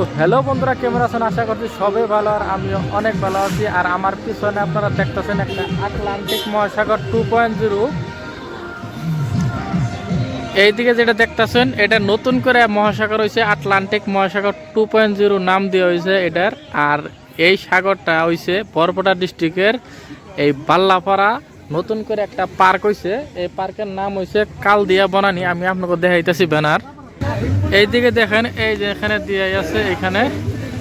তো হ্যালো বন্ধুরা, কেমন আছেন? আশা করছি সবাই ভালো। আর আমিও অনেক ভালো আছি। আর আমার পিছনে আপনারা দেখতেছেন একটা আটলান্টিক মহাসাগর টু পয়েন্ট জিরো এইদিকে যেটা দেখতেছেন, এটা নতুন করে মহাসাগর হয়েছে আটলান্টিক মহাসাগর টু পয়েন্ট জিরো নাম দেওয়া হয়েছে এটার। আর এই সাগরটা হয়েছে বরপটা ডিস্ট্রিক্টের এই বাল্লাপাড়া। নতুন করে একটা পার্ক হয়েছে এই পার্কের নাম হয়েছে কালদিয়া বনানি। আমি আপনাকে দেখাইতেছি ব্যানার। এইদিকে দেখেন, এই যে এখানে দিয়ে আছে, এখানে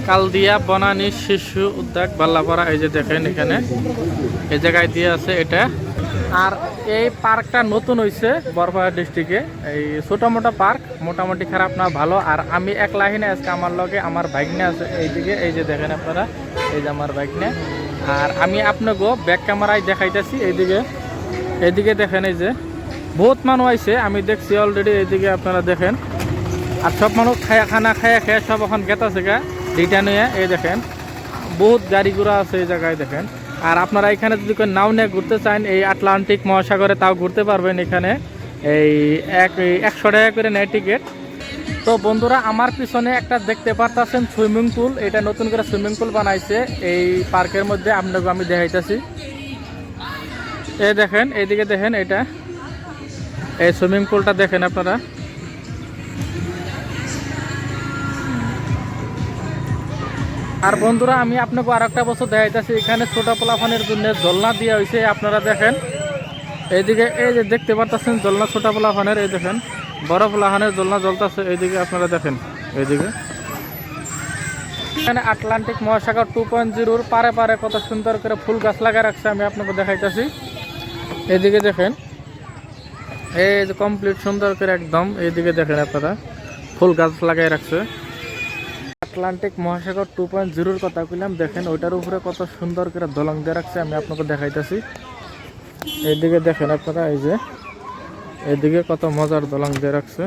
কালদিয়া, বনানী, শিশু, উদ্যাগ, বাল্লাপাড়া, এই যে দেখেন এখানে। এই জায়গায় দিয়ে আছে এটা। আর এই পার্কটা নতুন হয়েছে বরপাড়া ডিস্ট্রিক্টে। এই ছোটো মোটো পার্ক, মোটামুটি খারাপ না, ভালো। আর আমি এক লাইনে আজকে আমার লগে আমার নিয়ে আছে এইদিকে। এই যে দেখেন আপনারা, এই যে আমার নিয়ে আর আমি আপনাকে ব্যাক ক্যামেরায় দেখাইতেছি এইদিকে। এইদিকে দেখেন এই যে, বহুত মানুষ আইছে, আমি দেখছি অলরেডি এইদিকে আপনারা দেখেন। আর সব মানুষ খায়া খানা খায়া খেয়ে সব এখন গেতাছে গা রিটার্ন হয়ে এই দেখেন। বহুত গাড়ি ঘোড়া আছে এই জায়গায় দেখেন। আর আপনারা এখানে যদি কেউ নাও নিয়ে ঘুরতে চান, এই আটলান্টিক মহাসাগরে তাও ঘুরতে পারবেন এখানে। এই এক একশো টাকা করে নেয় টিকিট। তো বন্ধুরা, আমার পিছনে একটা দেখতে পারতেছেন সুইমিং পুল। এটা নতুন করে সুইমিং পুল বানাইছে। এই পার্কের মধ্যে আপনাকে আমি দেখাইতেছি। এই দেখেন, এইদিকে দেখেন এটা। এই সুইমিং পুলটা দেখেন আপনারা। আর বন্ধুরা, আমি আপনাকে আর একটা বছর দেখাইতেছি। এখানে ছোট পোলাফানের জন্য দোলনা দেওয়া হয়েছে আপনারা দেখেন। এইদিকে, এই যে দেখতে পারতেছেন দোলনা, ছোট পোলাফানের এই দেখেন। বড় পোলাফানের দোলনা জ্বলতেছে, এইদিকে আপনারা দেখেন, এইদিকে। এখানে আটলান্টিক মহাসাগর টু পয়েন্ট জিরোর পারে পারে কত সুন্দর করে ফুল গাছ লাগিয়ে রাখছে, আমি আপনাকে দেখাইতেছি। এইদিকে দেখেন, এই যে কমপ্লিট সুন্দর করে একদম এইদিকে দেখেন আপনারা, ফুল গাছ লাগাই রাখছে। আটলান্টিক মহাসাগর টু পয়েন্ট জিরোর কথা কইলাম। দেখেন, ওইটার উপরে কত সুন্দর করে দলং দিয়ে রাখছে, আমি আপনাকে দেখাইতেছি। এইদিকে দেখেন আপনারা, এই যে, এইদিকে কত মজার দলং দিয়ে রাখছে।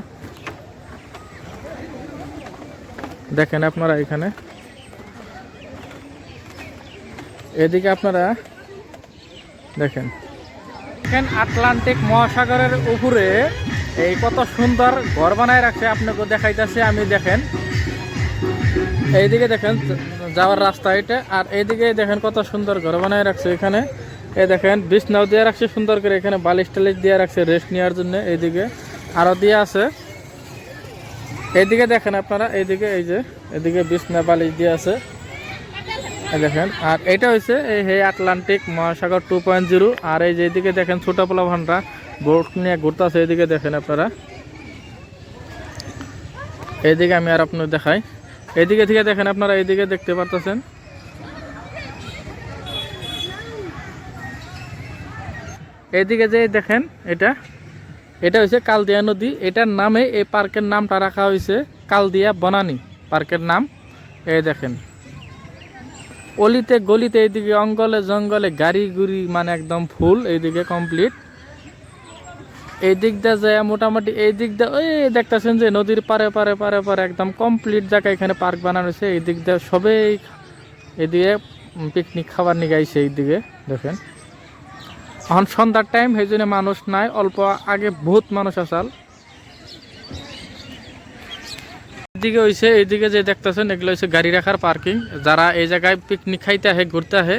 দেখেন আপনারা এখানে। এদিকে আপনারা, দেখেন। দেখেন আটলান্টিক মহাসাগরের উপরে এই কত সুন্দর ঘর বানায় রাখছে, আপনাকে দেখাইতেছে, আমি দেখেন। এইদিকে দেখেন যাওয়ার রাস্তা এটা, আর এইদিকে দেখেন কত সুন্দর ঘর বানায় রাখছে এখানে। এই দেখেন, বিছনাও দিয়ে রাখছে সুন্দর করে, এখানে বালিশ টালিশ দিয়ে রাখছে রেস্ট নেওয়ার জন্য এইদিকে। আরও দিয়ে আছে। এইদিকে দেখেন আপনারা, এইদিকে এই যে এদিকে বিছনা বালিশ দিয়ে আছে। দেখেন, আর এটা হচ্ছে এই হে আটলান্টিক মহাসাগর টু পয়েন্ট জিরো। আর এই যে এদিকে দেখেন ছোট পোলা ভান্ডা বোট নিয়ে ঘুরতেছে এদিকে দেখেন আপনারা। এইদিকে আমি আর আপনার দেখাই। এদিকে থেকে দেখেন আপনারা এইদিকে দেখতে পারতেছেন। এইদিকে যে দেখেন, এটা এটা হচ্ছে কালদিয়া নদী। এটার নামে এই পার্কের নামটা রাখা হয়েছে কালদিয়া বনানী পার্কের নাম। এই দেখেন, অলিতে গলিতে এইদিকে অঙ্গলে জঙ্গলে গাড়ি গুড়ি মানে একদম ফুল এইদিকে কমপ্লিট। এই দিক দিয়ে যায় মোটামুটি, এই দিক দিয়ে, ওই দেখতেছেন যে নদীর পারে পারে পারে পারে একদম কমপ্লিট জায়গায় এখানে পার্ক বানানো হয়েছে। এই দিক দিয়ে সবেই এদিকে পিকনিক খাবার নিয়ে গাইছে এইদিকে দেখেন। এখন সন্ধ্যার টাইম সেই জন্য মানুষ নাই, অল্প আগে বহুত মানুষ আসাল। এদিকে হয়েছে এইদিকে যে দেখতেছেন, এগুলো হচ্ছে গাড়ি রাখার পার্কিং যারা এই জায়গায় পিকনিক খাইতে আসে, ঘুরতে আসে,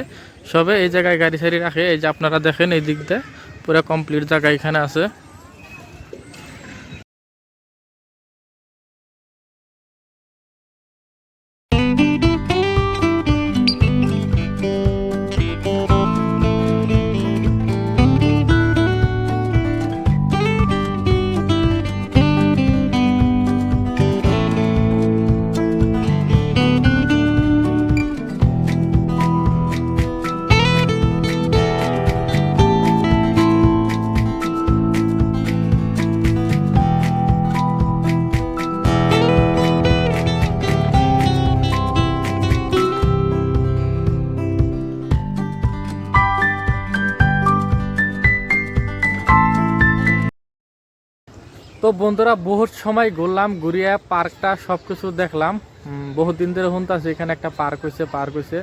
সবে এই জায়গায় গাড়ি সারি রাখে। এই যে আপনারা দেখেন এই দিক দিয়ে, পুরো কমপ্লিট জায়গা এখানে আছে। তো বন্ধুরা, বহুত সময় ঘুরলাম, ঘুরিয়া পার্কটা সব কিছু দেখলাম বহুত দিন ধরে শুনতেছি এখানে একটা পার্ক হয়েছে পার্ক হয়েছে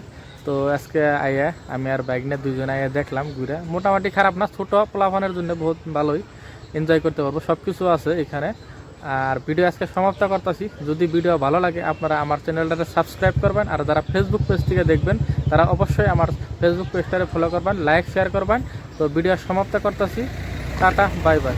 তো আজকে আইয়া আমি আর বাইক নিয়ে দুজন আইয়া দেখলাম ঘুরে। মোটামুটি খারাপ না, ছোট পোলাফানের জন্য বহুত ভালোই। এনজয় করতে পারব সব কিছু আছে এখানে। আর ভিডিও আজকে সমাপ্ত করতেছি। যদি ভিডিও ভালো লাগে, আপনারা আমার চ্যানেলটাতে সাবস্ক্রাইব করবেন। আর যারা ফেসবুক পেজ থেকে দেখবেন, তারা অবশ্যই আমার ফেসবুক পেজটারে ফলো করবেন লাইক শেয়ার করবেন। তো ভিডিও সমাপ্ত করতেছি। Tata bye bye